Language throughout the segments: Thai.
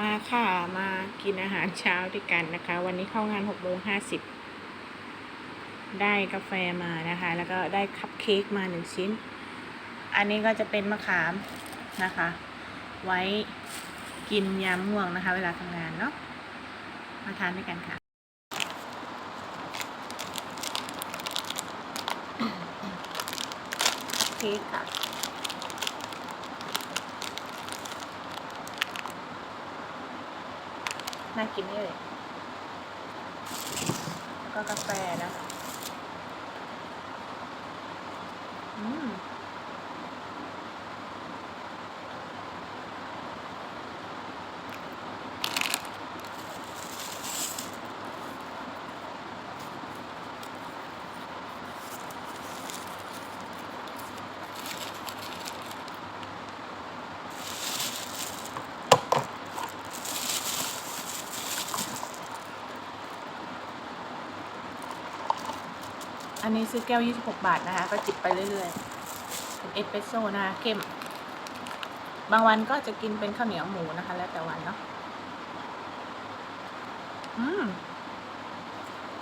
มาค่ะ มากินอาหารเช้าด้วยกันนะคะ วันนี้เข้างานหกโมงห้าสิบได้กาแฟมานะคะ แล้วก็ได้คัพเค้กมาหนึ่งชิ้น อันนี้ก็จะเป็นมะขามนะคะ ไว้กินยามง่วงนะคะ เวลาทำงานเนาะมาทานด้วยกันค่ะเค้กค่ะ น่ากินนี่เลยแล้วก็กาแฟนะคะอืม อันนี้ซื้อแก้ว 26 บาทนะคะ ก็จิบไปเรื่อยๆเป็นเอสเปรสโซ่นะคะเข้ม บางวันก็จะกินเป็นข้าวเหนียวหมูนะคะ แล้วแต่วันเนาะอืม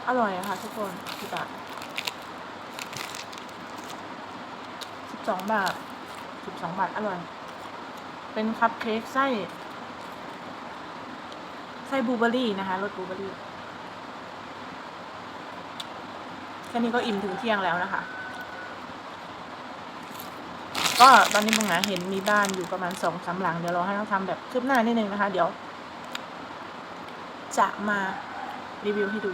อร่อยอะค่ะทุกคนกี่บาทสิบสองบาทสิบสองบาท อร่อย เป็นคัพเค้กไส้ ไส้บลูเบอร์รี่นะคะรสบลูเบอร์รี่ แค่นี้ก็อิ่มถึงเที่ยงแล้วนะคะ ก็ตอนนี้บุงหาเห็นมีบ้านอยู่ประมาณสองสามหลัง เดี๋ยวเราให้เขาทำแบบคืบหน้านิดนึงนะคะ เดี๋ยว จะมารีวิวให้ดู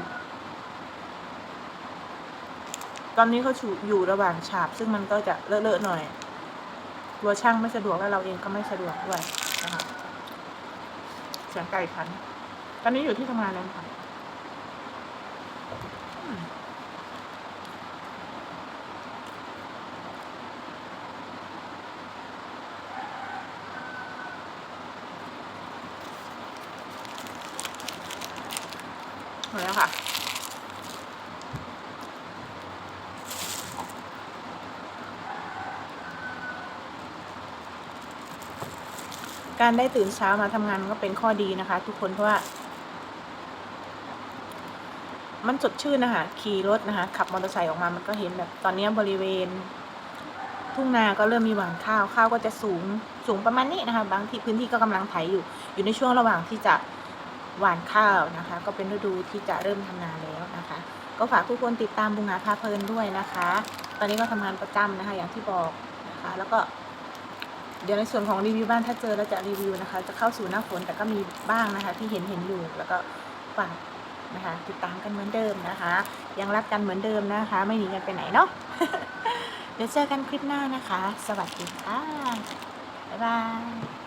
ตอนนี้เขาชูอยู่ระหว่างฉาบ ซึ่งมันก็จะเลอะๆหน่อยกลัวช่างไม่สะดวกแล้วเราเองก็ไม่สะดวกด้วยนะคะเสียงไก่ขัน ตอนนี้อยู่ที่ทำงานแล้วค่ะ หมดแล้วค่ะ การได้ตื่นเช้ามาทำงานก็เป็นข้อดีนะคะ ทุกคนเพราะว่า มันสดชื่นนะคะขี่รถนะคะ ขับมอเตอร์ไซค์ออกมามันก็เห็นแบบตอนนี้บริเวณ ทุ่งนาก็เริ่มมีหว่านข้าวข้าวก็จะสูงสูงประมาณนี้นะคะ บางที่พื้นที่ก็กำลังไถอยู่ อยู่ในช่วงระหว่างที่จะ หว่านข้าวนะคะ ก็เป็นฤดูที่จะเริ่มทำนาแล้วนะคะ ก็ฝากทุกคนติดตามบุงงาพาเพลินด้วยนะคะ ตอนนี้ก็ทำงานประจำนะคะ อย่างที่บอกนะคะ แล้วก็ เดี๋ยวในส่วนของรีวิวบ้านถ้าเจอเราจะรีวิวนะคะ จะเข้าสู่หน้าฝนแต่ก็มีบ้างนะคะ ที่เห็นเห็นอยู่แล้วก็ฝากนะคะติดตามกันเหมือนเดิมนะคะ ยังรักกันเหมือนเดิมนะคะ ไม่หนีกันไปไหนเนาะเดี๋ยวเจอกันคลิปหน้านะคะ สวัสดีค่ะบ๊ายบาย